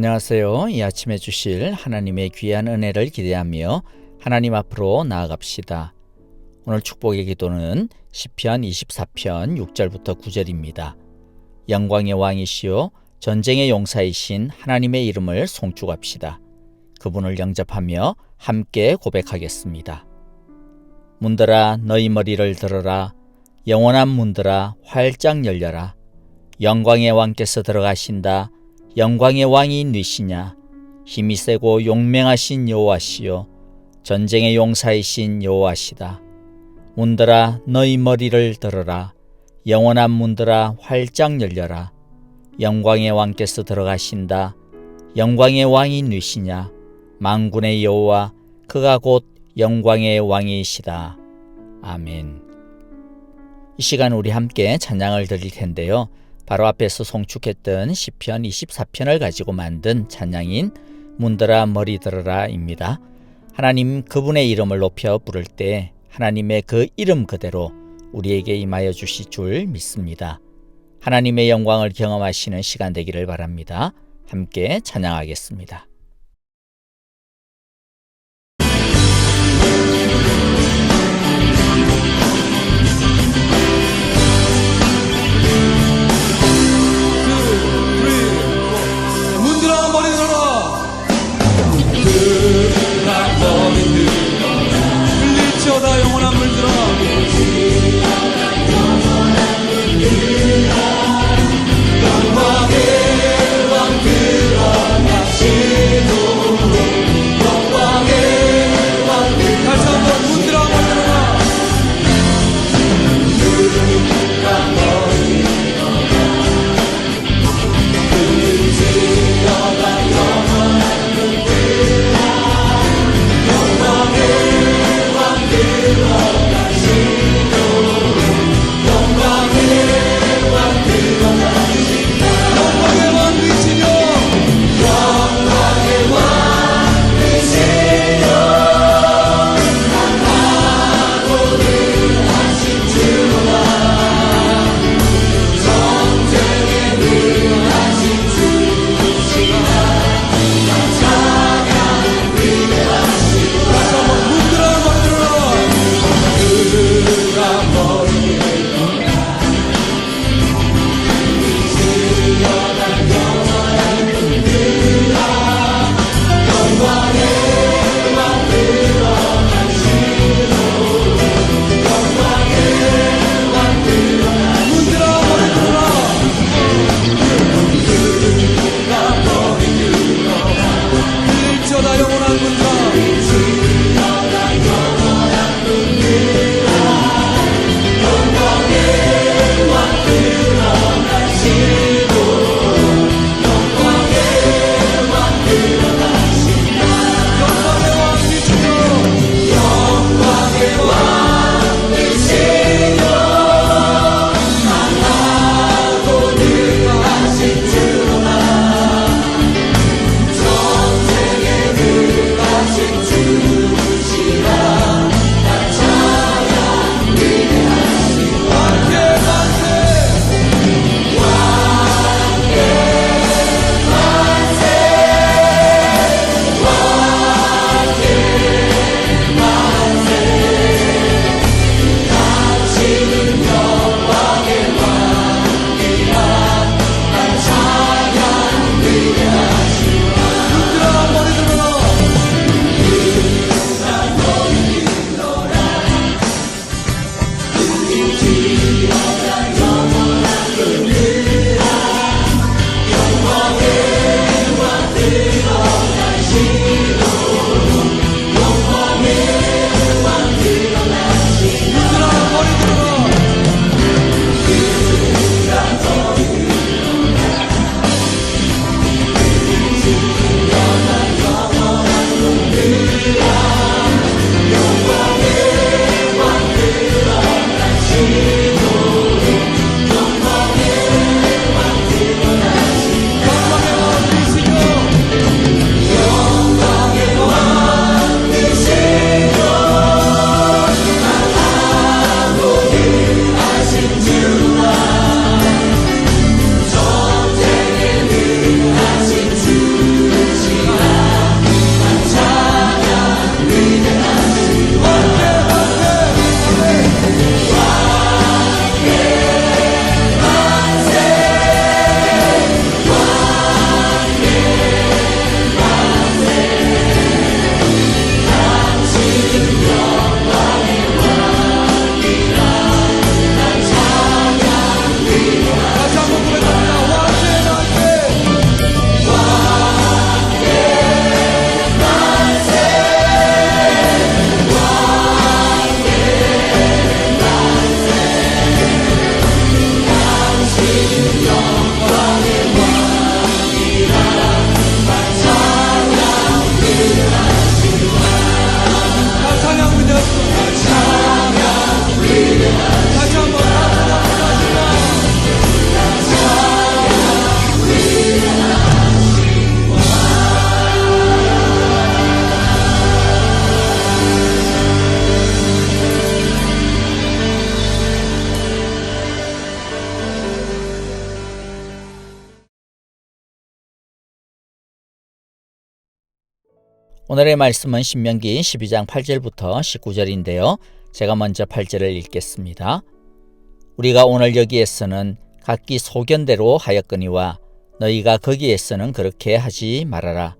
안녕하세요. 이 아침에 주실 하나님의 귀한 은혜를 기대하며 하나님 앞으로 나아갑시다. 오늘 축복의 기도는 시편 24편 6절부터 9절입니다. 영광의 왕이시요 전쟁의 용사이신 하나님의 이름을 송축합시다. 그분을 영접하며 함께 고백하겠습니다. 문들아 너희 머리를 들어라 영원한 문들아 활짝 열려라 영광의 왕께서 들어가신다 영광의 왕이 누시냐? 힘이 세고 용맹하신 여호와시요 전쟁의 용사이신 여호와시다. 문들아 너희 머리를 들어라. 영원한 문들아 활짝 열려라. 영광의 왕께서 들어가신다. 영광의 왕이 누시냐? 망군의 여호와 그가 곧 영광의 왕이시다. 아멘. 이 시간 우리 함께 찬양을 드릴 텐데요. 바로 앞에서 송축했던 시편 24편을 가지고 만든 찬양인 문들아 머리 들어라입니다. 하나님 그분의 이름을 높여 부를 때 하나님의 그 이름 그대로 우리에게 임하여 주실 줄 믿습니다. 하나님의 영광을 경험하시는 시간 되기를 바랍니다. 함께 찬양하겠습니다. 오늘의 말씀은 신명기 12장 8절부터 19절인데요. 제가 먼저 8절을 읽겠습니다. 우리가 오늘 여기에서는 각기 소견대로 하였거니와 너희가 거기에서는 그렇게 하지 말아라.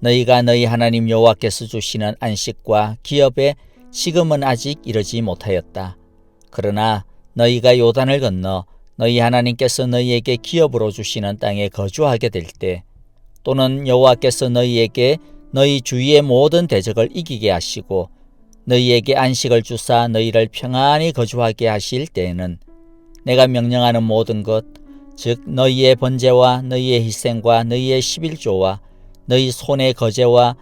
너희가 너희 하나님 여호와께서 주시는 안식과 기업에 지금은 아직 이르지 못하였다. 그러나 너희가 요단을 건너 너희 하나님께서 너희에게 기업으로 주시는 땅에 거주하게 될 때 또는 여호와께서 너희에게 너희 주위의 모든 대적을 이기게 하시고 너희에게 안식을 주사 너희를 평안히 거주하게 하실 때에는 내가 명령하는 모든 것, 즉 너희의 번제와 너희의 희생과 너희의 십일조와 너희 손의 거제와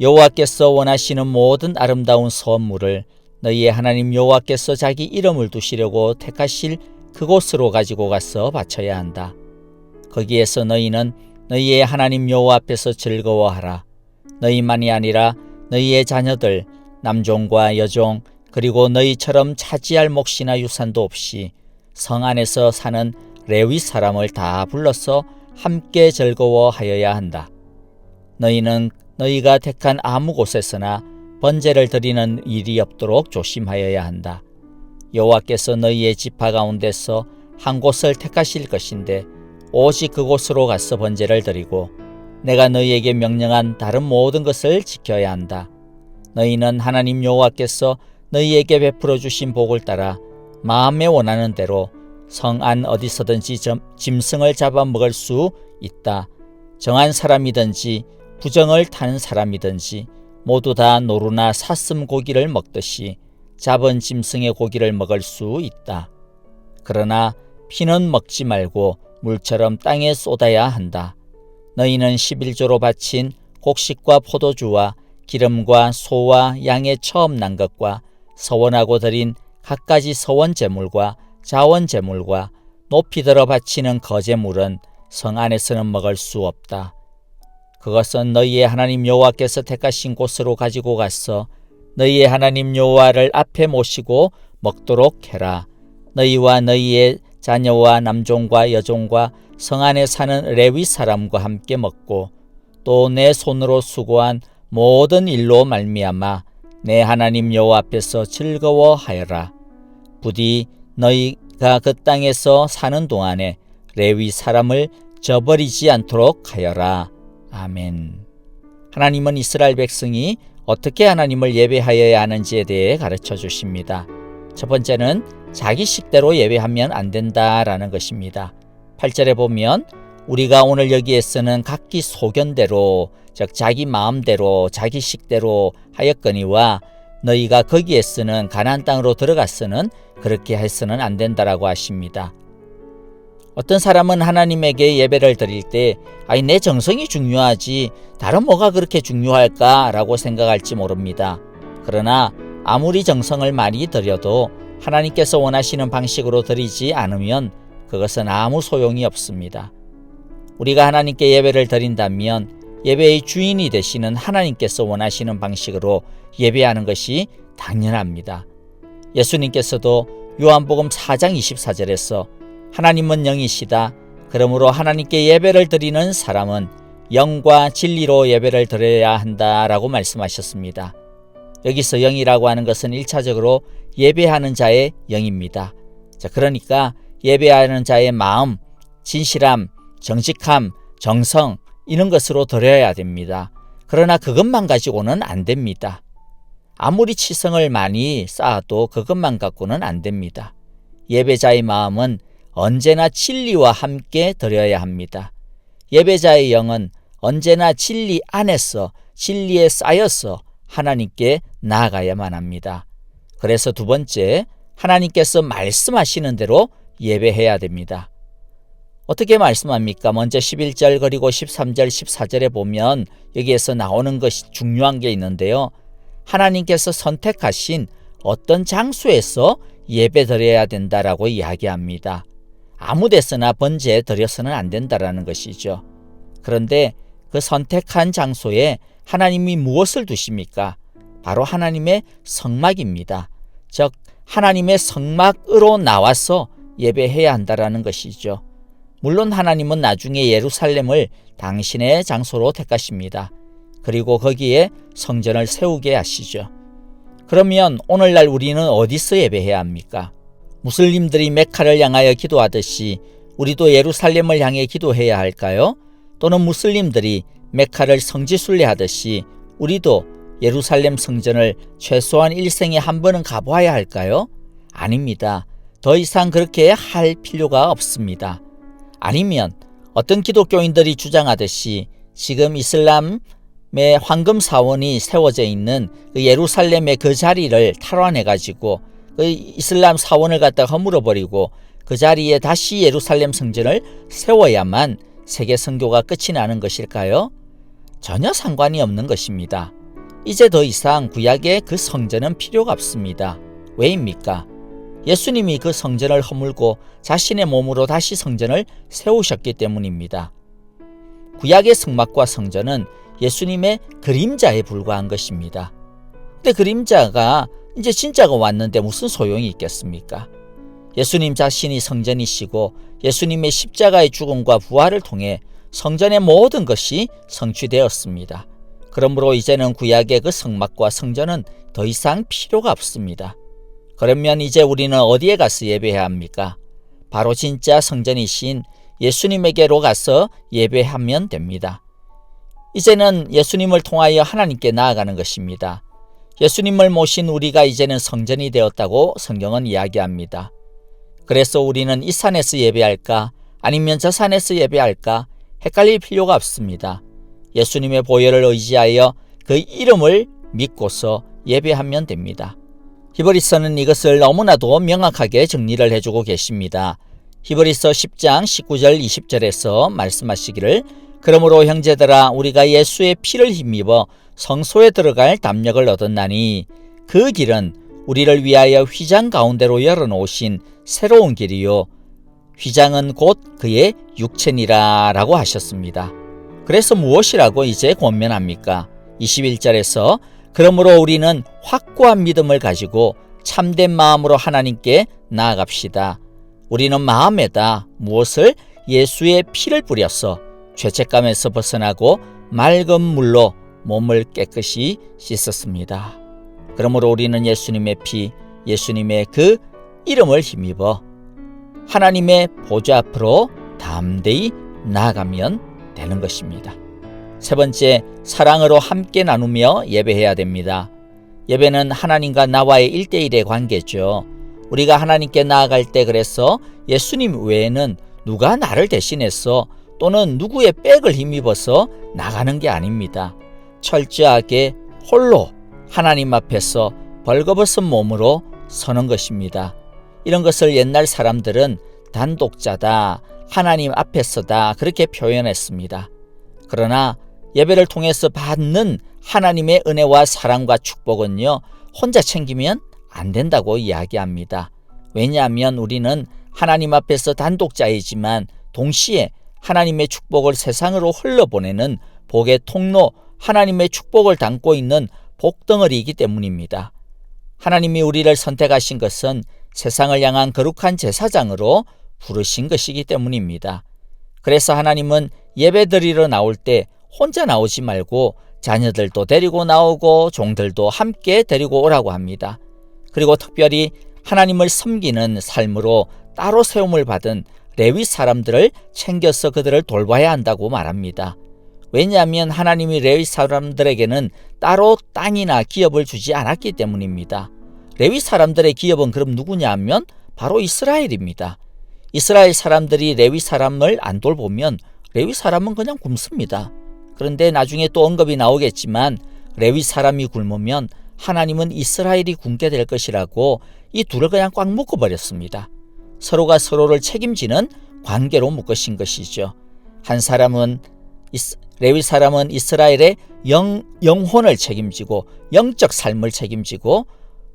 여호와께서 원하시는 모든 아름다운 선물을 너희의 하나님 여호와께서 자기 이름을 두시려고 택하실 그곳으로 가지고 가서 바쳐야 한다. 거기에서 너희는 너희의 하나님 여호와 앞에서 즐거워하라. 너희만이 아니라 너희의 자녀들 남종과 여종 그리고 너희처럼 차지할 몫이나 유산도 없이 성 안에서 사는 레위 사람을 다 불러서 함께 즐거워하여야 한다. 너희는 너희가 택한 아무 곳에서나 번제를 드리는 일이 없도록 조심하여야 한다. 여호와께서 너희의 지파 가운데서 한 곳을 택하실 것인데 오직 그곳으로 가서 번제를 드리고 내가 너희에게 명령한 다른 모든 것을 지켜야 한다. 너희는 하나님 여호와께서 너희에게 베풀어 주신 복을 따라 마음에 원하는 대로 성 안 어디서든지 점- 짐승을 잡아 먹을 수 있다. 정한 사람이든지 부정을 타는 사람이든지 모두 다 노루나 사슴 고기를 먹듯이 잡은 짐승의 고기를 먹을 수 있다. 그러나 피는 먹지 말고 물처럼 땅에 쏟아야 한다. 너희는 11조로 바친 곡식과 포도주와 기름과 소와 양의 처음 난 것과 서원하고 드린 갖가지 서원 제물과 자원 제물과 높이 들어 바치는 거제물은 성 안에서는 먹을 수 없다. 그것은 너희의 하나님 여호와께서 택하신 곳으로 가지고 가서 너희의 하나님 여호와를 앞에 모시고 먹도록 해라. 너희와 너희의 자녀와 남종과 여종과 성 안에 사는 레위 사람과 함께 먹고 또 내 손으로 수고한 모든 일로 말미암아 내 하나님 여호와 앞에서 즐거워하여라. 부디 너희가 그 땅에서 사는 동안에 레위 사람을 저버리지 않도록 하여라. 아멘. 하나님은 이스라엘 백성이 어떻게 하나님을 예배하여야 하는지에 대해 가르쳐 주십니다. 첫 번째는 자기 식대로 예배하면 안 된다라는 것입니다. 8절에 보면 우리가 오늘 여기에서는 각기 소견대로 즉 자기 마음대로 자기 식대로 하였거니와 너희가 거기에서는 가나안 땅으로 들어갔서는 그렇게 해서는 안 된다라고 하십니다. 어떤 사람은 하나님에게 예배를 드릴 때 아니 내 정성이 중요하지 다른 뭐가 그렇게 중요할까라고 생각할지 모릅니다. 그러나 아무리 정성을 많이 드려도 하나님께서 원하시는 방식으로 드리지 않으면 그것은 아무 소용이 없습니다. 우리가 하나님께 예배를 드린다면 예배의 주인이 되시는 하나님께서 원하시는 방식으로 예배하는 것이 당연합니다. 예수님께서도 요한복음 4장 24절에서 하나님은 영이시다. 그러므로 하나님께 예배를 드리는 사람은 영과 진리로 예배를 드려야 한다라고 말씀하셨습니다. 여기서 영이라고 하는 것은 1차적으로 예배하는 자의 영입니다. 자, 그러니까 예배하는 자의 마음, 진실함, 정직함, 정성 이런 것으로 드려야 됩니다. 그러나 그것만 가지고는 안 됩니다. 아무리 치성을 많이 쌓아도 그것만 갖고는 안 됩니다. 예배자의 마음은 언제나 진리와 함께 드려야 합니다. 예배자의 영은 언제나 진리 안에서 진리에 쌓여서 하나님께 나아가야만 합니다. 그래서 두 번째, 하나님께서 말씀하시는 대로 예배해야 됩니다. 어떻게 말씀합니까? 먼저 11절 그리고 13절 14절에 보면 여기에서 나오는 것이 중요한 게 있는데요. 하나님께서 선택하신 어떤 장소에서 예배 드려야 된다라고 이야기합니다. 아무 데서나 번제 드려서는 안 된다라는 것이죠. 그런데 그 선택한 장소에 하나님이 무엇을 두십니까? 바로 하나님의 성막입니다. 즉 하나님의 성막으로 나와서 예배해야 한다라는 것이죠. 물론 하나님은 나중에 예루살렘을 당신의 장소로 택하십니다. 그리고 거기에 성전을 세우게 하시죠. 그러면 오늘날 우리는 어디서 예배해야 합니까? 무슬림들이 메카를 향하여 기도하듯이 우리도 예루살렘을 향해 기도해야 할까요? 또는 무슬림들이 메카를 성지 순례하듯이 우리도 예루살렘 성전을 최소한 일생에 한 번은 가보아야 할까요? 아닙니다. 더 이상 그렇게 할 필요가 없습니다. 아니면 어떤 기독교인들이 주장하듯이 지금 이슬람의 황금 사원이 세워져 있는 그 예루살렘의 그 자리를 탈환해 가지고 그 이슬람 사원을 갖다 허물어 버리고 그 자리에 다시 예루살렘 성전을 세워야만 세계 선교가 끝이 나는 것일까요? 전혀 상관이 없는 것입니다. 이제 더 이상 구약의 그 성전은 필요가 없습니다. 왜입니까? 예수님이 그 성전을 허물고 자신의 몸으로 다시 성전을 세우셨기 때문입니다. 구약의 성막과 성전은 예수님의 그림자에 불과한 것입니다. 근데 그림자가 이제 진짜가 왔는데 무슨 소용이 있겠습니까? 예수님 자신이 성전이시고 예수님의 십자가의 죽음과 부활을 통해 성전의 모든 것이 성취되었습니다. 그러므로 이제는 구약의 그 성막과 성전은 더 이상 필요가 없습니다. 그러면 이제 우리는 어디에 가서 예배해야 합니까? 바로 진짜 성전이신 예수님에게로 가서 예배하면 됩니다. 이제는 예수님을 통하여 하나님께 나아가는 것입니다. 예수님을 모신 우리가 이제는 성전이 되었다고 성경은 이야기합니다. 그래서 우리는 이 산에서 예배할까 아니면 저 산에서 예배할까 헷갈릴 필요가 없습니다. 예수님의 보혈을 의지하여 그 이름을 믿고서 예배하면 됩니다. 히브리서는 이것을 너무나도 명확하게 정리를 해주고 계십니다. 히브리서 10장 19절 20절에서 말씀하시기를 그러므로 형제들아 우리가 예수의 피를 힘입어 성소에 들어갈 담력을 얻었나니 그 길은 우리를 위하여 휘장 가운데로 열어놓으신 새로운 길이요 휘장은 곧 그의 육체니라 라고 하셨습니다. 그래서 무엇이라고 이제 권면합니까? 21절에서 그러므로 우리는 확고한 믿음을 가지고 참된 마음으로 하나님께 나아갑시다. 우리는 마음에다 무엇을 예수의 피를 뿌려서 죄책감에서 벗어나고 맑은 물로 몸을 깨끗이 씻었습니다. 그러므로 우리는 예수님의 피, 예수님의 그 이름을 힘입어 하나님의 보좌 앞으로 담대히 나아가면 되는 것입니다. 세 번째, 사랑으로 함께 나누며 예배해야 됩니다. 예배는 하나님과 나와의 일대일의 관계죠. 우리가 하나님께 나아갈 때 그래서 예수님 외에는 누가 나를 대신해서 또는 누구의 백을 힘입어서 나가는 게 아닙니다. 철저하게 홀로 하나님 앞에서 벌거벗은 몸으로 서는 것입니다. 이런 것을 옛날 사람들은 단독자다, 하나님 앞에서다 그렇게 표현했습니다. 그러나 예배를 통해서 받는 하나님의 은혜와 사랑과 축복은요, 혼자 챙기면 안 된다고 이야기합니다. 왜냐하면 우리는 하나님 앞에서 단독자이지만 동시에 하나님의 축복을 세상으로 흘러보내는 복의 통로, 하나님의 축복을 담고 있는 복덩어리이기 때문입니다. 하나님이 우리를 선택하신 것은 세상을 향한 거룩한 제사장으로 부르신 것이기 때문입니다. 그래서 하나님은 예배 드리러 나올 때 혼자 나오지 말고 자녀들도 데리고 나오고 종들도 함께 데리고 오라고 합니다. 그리고 특별히 하나님을 섬기는 삶으로 따로 세움을 받은 레위 사람들을 챙겨서 그들을 돌봐야 한다고 말합니다. 왜냐하면 하나님이 레위 사람들에게는 따로 땅이나 기업을 주지 않았기 때문입니다. 레위 사람들의 기업은 그럼 누구냐 하면 바로 이스라엘입니다. 이스라엘 사람들이 레위 사람을 안 돌보면 레위 사람은 그냥 굶습니다. 그런데 나중에 또 언급이 나오겠지만 레위 사람이 굶으면 하나님은 이스라엘이 굶게 될 것이라고 이 둘을 그냥 꽉 묶어버렸습니다. 서로가 서로를 책임지는 관계로 묶으신 것이죠. 한 사람은 레위 사람은 이스라엘의 영, 영혼을 책임지고 영적 삶을 책임지고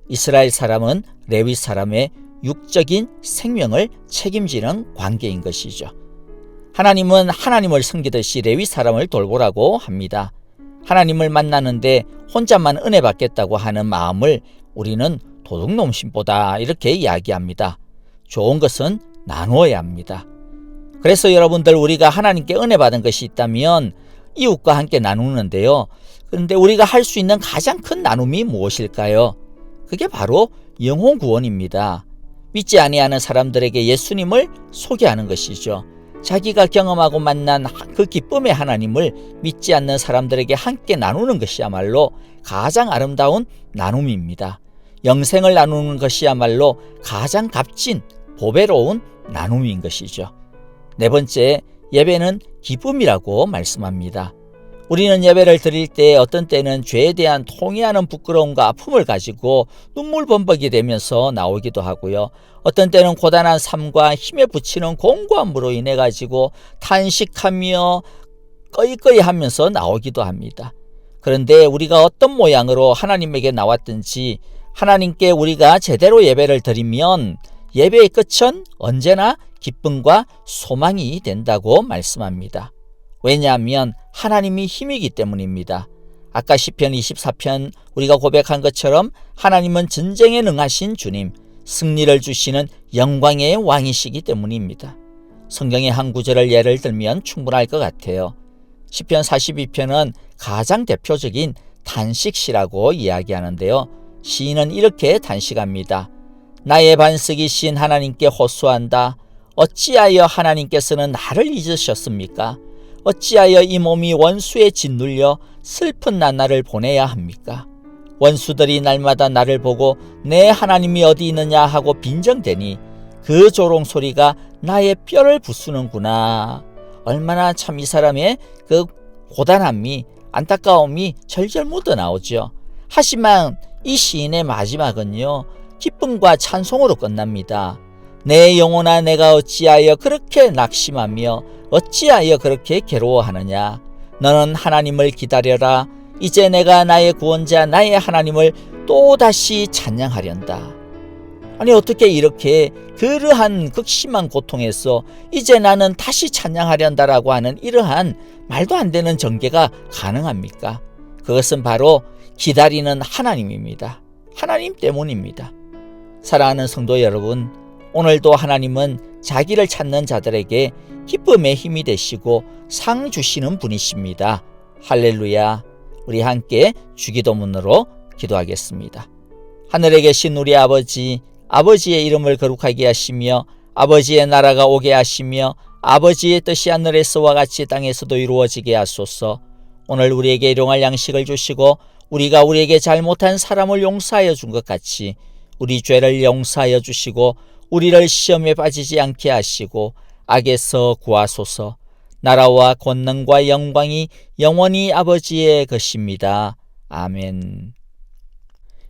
이스라엘 사람은 레위 사람의 육적인 생명을 책임지는 관계인 것이죠. 하나님은 하나님을 섬기듯이 레위 사람을 돌보라고 합니다. 하나님을 만나는데 혼자만 은혜 받겠다고 하는 마음을 우리는 도둑놈심보다 이렇게 이야기합니다. 좋은 것은 나누어야 합니다. 그래서 여러분들 우리가 하나님께 은혜 받은 것이 있다면 이웃과 함께 나누는데요. 그런데 우리가 할 수 있는 가장 큰 나눔이 무엇일까요? 그게 바로 영혼 구원입니다. 믿지 아니하는 사람들에게 예수님을 소개하는 것이죠. 자기가 경험하고 만난 그 기쁨의 하나님을 믿지 않는 사람들에게 함께 나누는 것이야말로 가장 아름다운 나눔입니다. 영생을 나누는 것이야말로 가장 값진 보배로운 나눔인 것이죠. 네 번째, 예배는 기쁨이라고 말씀합니다. 우리는 예배를 드릴 때 어떤 때는 죄에 대한 통회하는 부끄러움과 아픔을 가지고 눈물 범벅이 되면서 나오기도 하고요. 어떤 때는 고단한 삶과 힘에 부치는 공고함으로 인해 가지고 탄식하며 꺼이꺼이 하면서 나오기도 합니다. 그런데 우리가 어떤 모양으로 하나님에게 나왔든지 하나님께 우리가 제대로 예배를 드리면 예배의 끝은 언제나 기쁨과 소망이 된다고 말씀합니다. 왜냐하면 하나님이 힘이기 때문입니다. 아까 시편 24편 우리가 고백한 것처럼 하나님은 전쟁에 능하신 주님, 승리를 주시는 영광의 왕이시기 때문입니다. 성경의 한 구절을 예를 들면 충분할 것 같아요. 시편 42편은 가장 대표적인 단식시라고 이야기하는데요. 시인은 이렇게 단식합니다. 나의 반석이신 하나님께 호소한다. 어찌하여 하나님께서는 나를 잊으셨습니까? 어찌하여 이 몸이 원수에 짓눌려 슬픈 나날을 보내야 합니까? 원수들이 날마다 나를 보고 내 하나님이 어디 있느냐 하고 빈정대니 그 조롱 소리가 나의 뼈를 부수는구나. 얼마나 참 이 사람의 그 고단함이 안타까움이 절절 묻어 나오죠. 하지만 이 시인의 마지막은요. 기쁨과 찬송으로 끝납니다. 내 영혼아 내가 어찌하여 그렇게 낙심하며 어찌하여 그렇게 괴로워하느냐 너는 하나님을 기다려라 이제 내가 나의 구원자 나의 하나님을 또다시 찬양하련다 아니 어떻게 이렇게 그러한 극심한 고통에서 이제 나는 다시 찬양하련다라고 하는 이러한 말도 안 되는 전개가 가능합니까? 그것은 바로 기다리는 하나님입니다. 하나님 때문입니다. 사랑하는 성도 여러분, 오늘도 하나님은 자기를 찾는 자들에게 기쁨의 힘이 되시고 상 주시는 분이십니다. 할렐루야. 우리 함께 주기도문으로 기도하겠습니다. 하늘에 계신 우리 아버지, 아버지의 이름을 거룩하게 하시며 아버지의 나라가 오게 하시며 아버지의 뜻이 하늘에서와 같이 땅에서도 이루어지게 하소서. 오늘 우리에게 일용할 양식을 주시고 우리가 우리에게 잘못한 사람을 용서하여 준 것 같이 우리 죄를 용서하여 주시고 우리를 시험에 빠지지 않게 하시고 악에서 구하소서. 나라와 권능과 영광이 영원히 아버지의 것입니다. 아멘.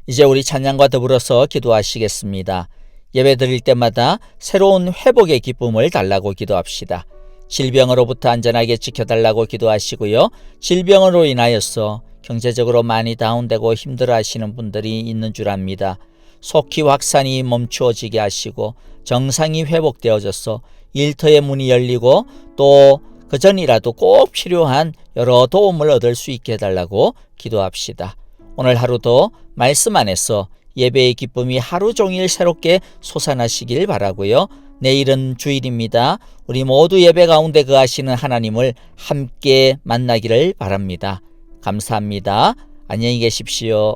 이제 우리 찬양과 더불어서 기도하시겠습니다. 예배 드릴 때마다 새로운 회복의 기쁨을 달라고 기도합시다. 질병으로부터 안전하게 지켜달라고 기도하시고요. 질병으로 인하여서 경제적으로 많이 다운되고 힘들어 하시는 분들이 있는 줄 압니다. 속히 확산이 멈추어지게 하시고 정상이 회복되어져서 일터의 문이 열리고 또 그전이라도 꼭 필요한 여러 도움을 얻을 수 있게 해달라고 기도합시다. 오늘 하루도 말씀 안에서 예배의 기쁨이 하루 종일 새롭게 솟아나시길 바라고요. 내일은 주일입니다. 우리 모두 예배 가운데 거하시는 하나님을 함께 만나기를 바랍니다. 감사합니다. 안녕히 계십시오.